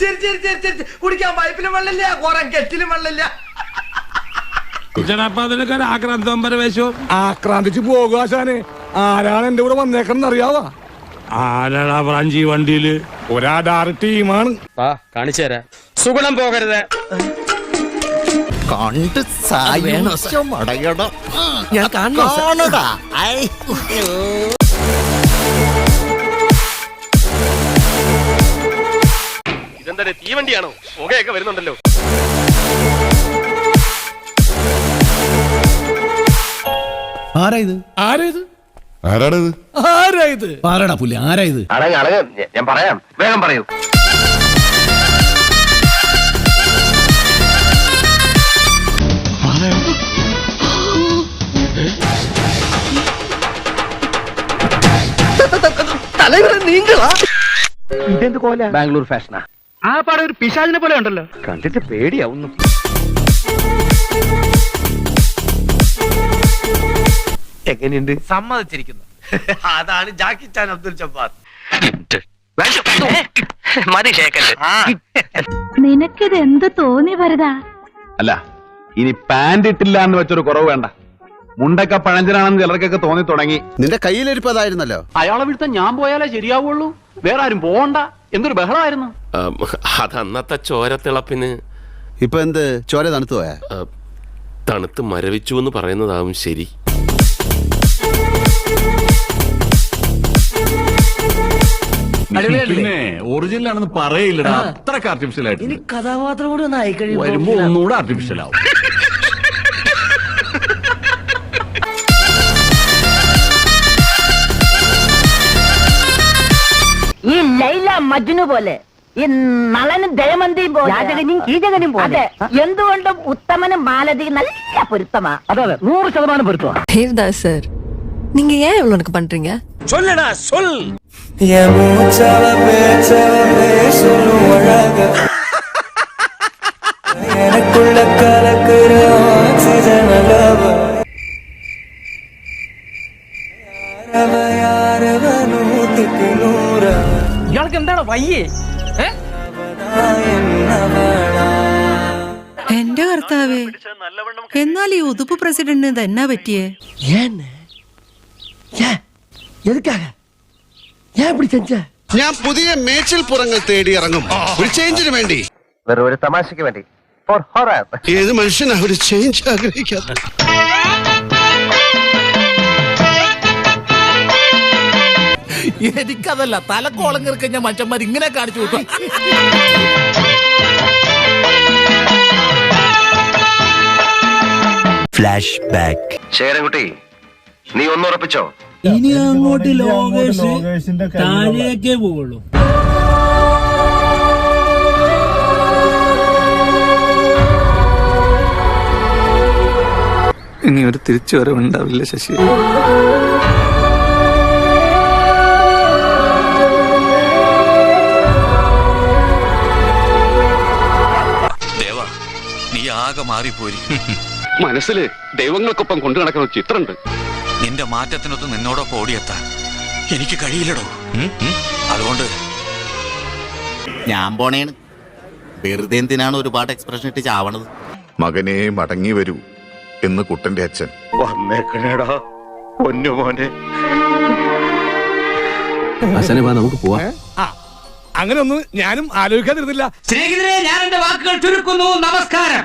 ചിരി ചിരി ചിരി ചിരി കുടിക്കാൻ പൈപ്പിലും വെള്ളമില്ല കുറെ കെറ്റിലും വെള്ളമില്ല. ആക്രാന്തം പരവേശവും ആക്രാന്തിച്ച് പോകുക ആശാനെ. ആരാണ് എന്റെ കൂടെ വന്നേക്കണം അറിയാവാ? ആരാടാ പ്രാഞ്ചി വണ്ടിയിൽ? ഒരാധാറ് ടീമാണ്. കാണിച്ചു തരാം. സുഗുണം പോകരുത്. കണ്ട് സായുജ്യം ഞാൻ കാണണോ സർ? ഇതെന്താ തീവണ്ടിയാണോ? പുകയൊക്കെ വരുന്നുണ്ടല്ലോ. ആരാ ഇത് ആരേത് ആരാടത് ആരാ ഇത് ആരാടാ പുള്ളി ആരാ ഇത് അടങ്ങ്. അടങ്ങ് ഞാൻ പറയാം. വേഗം പറയൂ. തലവരെ നീങ്ങളാ ഇതെന്ത് കോല? ബാംഗ്ലൂർ ഫാഷനാ. ആ പാടെ ഒരു പിശാചിനെ പോലെ ഉണ്ടല്ലോ. കണ്ടിട്ട് പേടിയാവുന്നു. എങ്ങനെയുണ്ട്? സമ്മതിച്ചിരിക്കുന്നു. അതാണ് ജാക്കി ചാൻ അബ്ദുൽ ജബ്ബാർ. മതി നിനക്കിത് എന്ത് തോന്നി വരതാ അല്ല ഇനി പാന്റ് ഇട്ടില്ല എന്ന് വെച്ചൊരു കുറവ് വേണ്ട. മുണ്ടൊക്കെ പഴഞ്ചനാണെന്ന് ചിലർക്കൊക്കെ തോന്നി തുടങ്ങി. നിന്റെ കയ്യിലിരിപ്പതായിരുന്നല്ലോ. അയാളെ വിടുത്ത ഞാൻ പോയാലേ ശരിയാവുള്ളൂ. വേറെ ആരും പോകണ്ട എന്തൊരു ബഹളമായിരുന്നു അത് അന്നത്തെ ചോരത്തിളപ്പിന്. ഇപ്പൊ എന്ത്? ചോര തണുത്തു പോയാ? തണുത്ത് മരവിച്ചു എന്ന് പറയുന്നതാവും ശരി. പിന്നെ ഒറിജിനൽ ആണെന്ന് പറയില്ലടാ. അത്രയ്ക്ക് ആർട്ടിഫിഷ്യൽ ആയിട്ട്. കഥാപാത്രം കൂടി ഒന്ന് ആയിക്കഴിയും വരുമ്പോ ഒന്നുകൂടെ ആർട്ടിഫിഷ്യൽ ആവും. മജ്നു പോലെ ഈ നളനും ദയമന്തിയും പോലെ രാജകനും കീചകനും പോലെ എന്തുകൊണ്ടും ഉത്തമനും മാലതി നല്ല പൊരുത്തമാ അതെ അതെ നൂറ് ശതമാനം പൊരുത്തമാ தேவ்தாஸ் சார் நீங்க ஏன் இவ்வளவு எனக்கு பண்றீங்க ചൊല്ലടാ சொல் ഇയാൾക്ക് എന്താണ് വയ്യേ? എന്റെ കർത്താവേ എന്നാൽ ഈ ഉതുപ്പ് പ്രസിഡന്റിന് തന്നെ പറ്റിയേ? ഞാൻ പുതിയ മേച്ചിൽ പുറങ്ങൾ തേടി ഇറങ്ങും. ഒരു ചേഞ്ചിന് വേണ്ടി. വെറും ഒരു തമാശക്ക് വേണ്ടി. ഏത് മനുഷ്യനാ ഒരു ചേഞ്ച് ആഗ്രഹിക്കാത്ത? എനിക്കതല്ല. തലക്കോളം കിറക്കഞ്ഞ മനുഷ്യന്മാർ ഇങ്ങനെ കാണിച്ചു കൂട്ടും ഫ്ലാഷ് ബാക്ക് ശേരൻകുട്ടി നീ ഒന്നുറപ്പിച്ചോ ഇനി അങ്ങോട്ട് ലോകേഷ് താഴേക്കേ പോകുള്ളൂ ഇനി ഒരു തിരിച്ചു വരവുണ്ടാവില്ല ശശി. നീ ആകെ മാറിപ്പോയി. മനസ്സിൽ ദൈവങ്ങൾക്കൊപ്പം കൊണ്ടു നടക്കുന്ന ചിത്രണ്ട് ചിത്രമുണ്ട്. നിന്റെ മാറ്റത്തിനൊത്ത് നിന്നോടൊപ്പം ഓടിയെത്താൻ എനിക്ക് കഴിയില്ലടോ. അതുകൊണ്ട് ഞാൻ പോണേണ്. വെറുതെ എന്തിനാണ് ഒരുപാട് എക്സ്പ്രഷൻ ഇട്ട് ചാവണത്? മകനെ മടങ്ങി വരൂ എന്ന് കുട്ടന്റെ അച്ഛൻ. വന്നേക്കണേടാ പൊന്നു മോനെ നമുക്ക് പോവാം. അങ്ങനെ ഒന്നും ഞാനും ആലോചിക്കാതിരുന്നില്ല. സ്നേഹിതരെ ഞാൻ എന്റെ വാക്കുകൾ ചുരുക്കുന്നു. നമസ്കാരം.